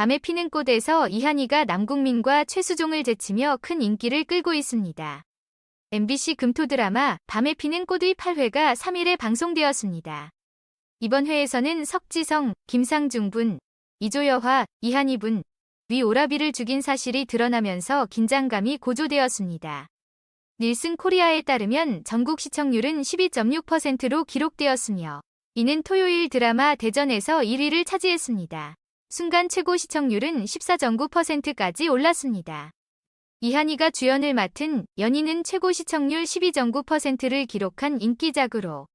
밤에 피는 꽃에서 이한이가 남궁민과 최수종을 제치며 큰 인기를 끌고 있습니다. MBC 금토 드라마 밤에 피는 꽃의 8회가 3일에 방송되었습니다. 이번 회에서는 석지성, 김상중 분, 이조여화, 이한이 분, 위 오라비를 죽인 사실이 드러나면서 긴장감이 고조되었습니다. 닐슨 코리아에 따르면 전국 시청률은 12.6%로 기록되었으며 이는 토요일 드라마 대전에서 1위를 차지했습니다. 순간 최고 시청률은 14.9%까지 올랐습니다. 이한이가 주연을 맡은 연인은 최고 시청률 12.9%를 기록한 인기작으로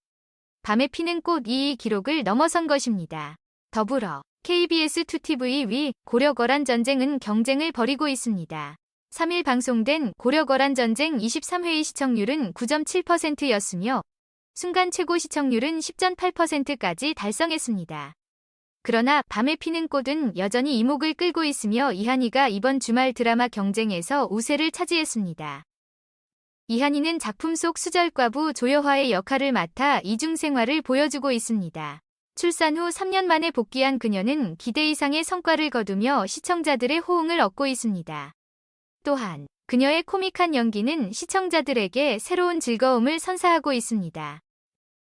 밤에 피는 꽃이 기록을 넘어선 것입니다. 더불어 KBS2TV 위 고려거란 전쟁은 경쟁을 벌이고 있습니다. 3일 방송된 고려거란 전쟁 23회의 시청률은 9.7%였으며 순간 최고 시청률은 10.8%까지 달성했습니다. 그러나 밤에 피는 꽃은 여전히 이목을 끌고 있으며 이한이가 이번 주말 드라마 경쟁에서 우세를 차지했습니다. 이한이는 작품 속 수절과부 조여화의 역할을 맡아 이중 생활을 보여주고 있습니다. 출산 후 3년 만에 복귀한 그녀는 기대 이상의 성과를 거두며 시청자들의 호응을 얻고 있습니다. 또한 그녀의 코믹한 연기는 시청자들에게 새로운 즐거움을 선사하고 있습니다.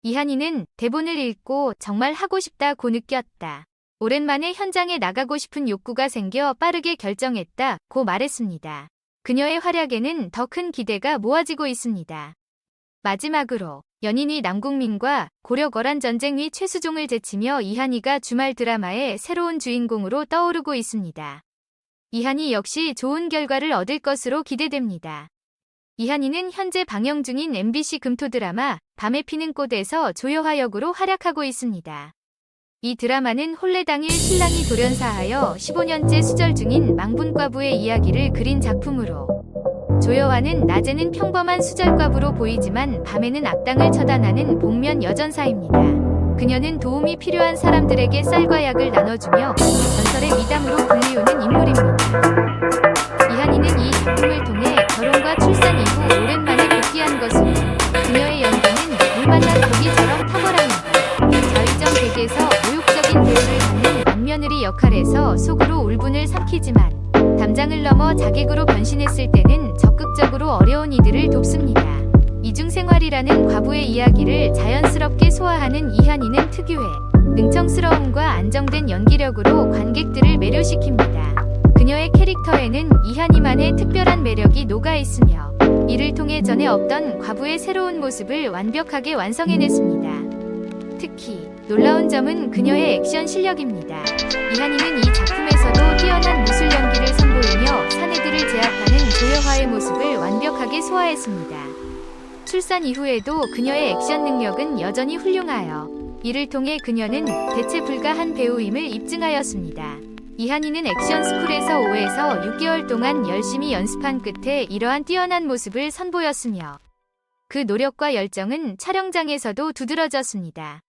이한이는 대본을 읽고 정말 하고 싶다고 느꼈다. 오랜만에 현장에 나가고 싶은 욕구가 생겨 빠르게 결정했다 고 말했습니다. 그녀의 활약에는 더 큰 기대가 모아지고 있습니다. 마지막으로 연인이 남궁민과 고려거란 전쟁 위 최수종을 제치며 이한이가 주말 드라마의 새로운 주인공으로 떠오르고 있습니다. 이한이 역시 좋은 결과를 얻을 것으로 기대됩니다. 이한이는 현재 방영 중인 MBC 금토 드라마 밤에 피는 꽃에서 조여화 역으로 활약하고 있습니다. 이 드라마는 혼례 당일 신랑이 돌연사하여 15년째 수절 중인 망분과부의 이야기를 그린 작품으로 조여화는 낮에는 평범한 수절과부로 보이지만 밤에는 악당을 처단하는 복면 여전사입니다. 그녀는 도움이 필요한 사람들에게 쌀과 약을 나눠주며 전설의 미담으로 받는 안며느리 역할에서 속으로 울분을 삼키지만 담장을 넘어 자객으로 변신했을 때는 적극적으로 어려운 이들을 돕습니다. 이중생활이라는 과부의 이야기를 자연스럽게 소화하는 이한이는 특유의 능청스러움과 안정된 연기력으로 관객들을 매료시킵니다. 그녀의 캐릭터에는 이한이만의 특별한 매력이 녹아 있으며 이를 통해 전에 없던 과부의 새로운 모습을 완벽하게 완성해냈습니다. 특히 놀라운 점은 그녀의 액션 실력입니다. 이한이는 이 작품에서도 뛰어난 무술 연기를 선보이며 사내들을 제압하는 조여화의 모습을 완벽하게 소화했습니다. 출산 이후에도 그녀의 액션 능력은 여전히 훌륭하여 이를 통해 그녀는 대체 불가한 배우임을 입증하였습니다. 이한이는 액션 스쿨에서 5에서 6개월 동안 열심히 연습한 끝에 이러한 뛰어난 모습을 선보였으며 그 노력과 열정은 촬영장에서도 두드러졌습니다.